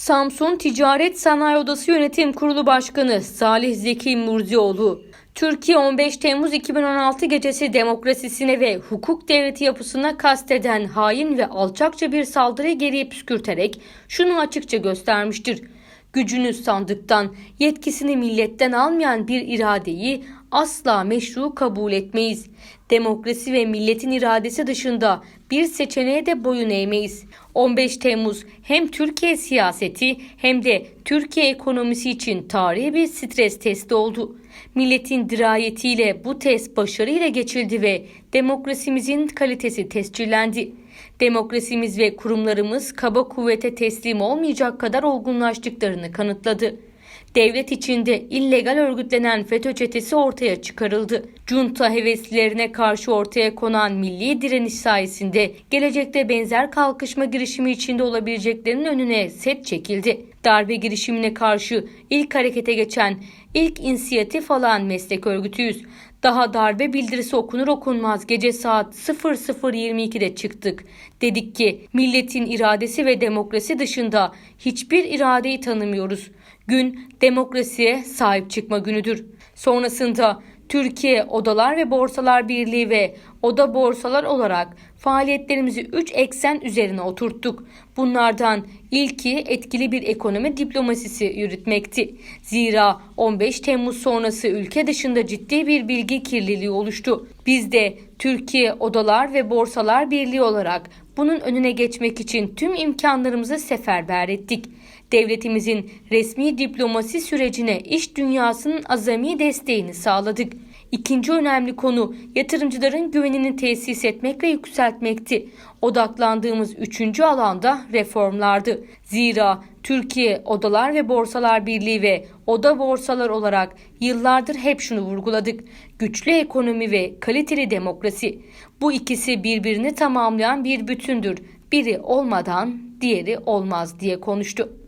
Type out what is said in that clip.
Samsun Ticaret Sanayi Odası Yönetim Kurulu Başkanı Salih Zeki Murzioğlu, Türkiye 15 Temmuz 2016 gecesi demokrasisine ve hukuk devleti yapısına kasteden hain ve alçakça bir saldırıyı geriye püskürterek şunu açıkça göstermiştir. Gücünü sandıktan, yetkisini milletten almayan bir iradeyi asla meşru kabul etmeyiz. Demokrasi ve milletin iradesi dışında bir seçeneğe de boyun eğmeyiz. 15 Temmuz hem Türkiye siyaseti hem de Türkiye ekonomisi için tarihi bir stres testi oldu. Milletin dirayetiyle bu test başarıyla geçildi ve demokrasimizin kalitesi tescillendi. Demokrasimiz ve kurumlarımız kaba kuvvete teslim olmayacak kadar olgunlaştıklarını kanıtladı. Devlet içinde illegal örgütlenen FETÖ çetesi ortaya çıkarıldı. Junta heveslilerine karşı ortaya konan milli direniş sayesinde gelecekte benzer kalkışma girişimi içinde olabileceklerinin önüne set çekildi. Darbe girişimine karşı ilk harekete geçen, ilk inisiyatif alan meslek örgütüyüz. Daha darbe bildirisi okunur okunmaz gece saat 00.22'de çıktık. Dedik ki milletin iradesi ve demokrasi dışında hiçbir iradeyi tanımıyoruz. Gün demokrasiye sahip çıkma günüdür. Sonrasında Türkiye Odalar ve Borsalar Birliği ve Oda Borsalar olarak faaliyetlerimizi 3 eksen üzerine oturttuk. Bunlardan ilki etkili bir ekonomi diplomasisi yürütmekti. Zira 15 Temmuz sonrası ülke dışında ciddi bir bilgi kirliliği oluştu. Biz de Türkiye Odalar ve Borsalar Birliği olarak bunun önüne geçmek için tüm imkanlarımızı seferber ettik. Devletimizin resmi diplomasi sürecine iş dünyasının azami desteğini sağladık. İkinci önemli konu yatırımcıların güvenini tesis etmek ve yükseltmekti. Odaklandığımız üçüncü alanda reformlardı. Zira Türkiye Odalar ve Borsalar Birliği ve Oda Borsalar olarak yıllardır hep şunu vurguladık. Güçlü ekonomi ve kaliteli demokrasi. Bu ikisi birbirini tamamlayan bir bütündür. Biri olmadan diğeri olmaz diye konuştu.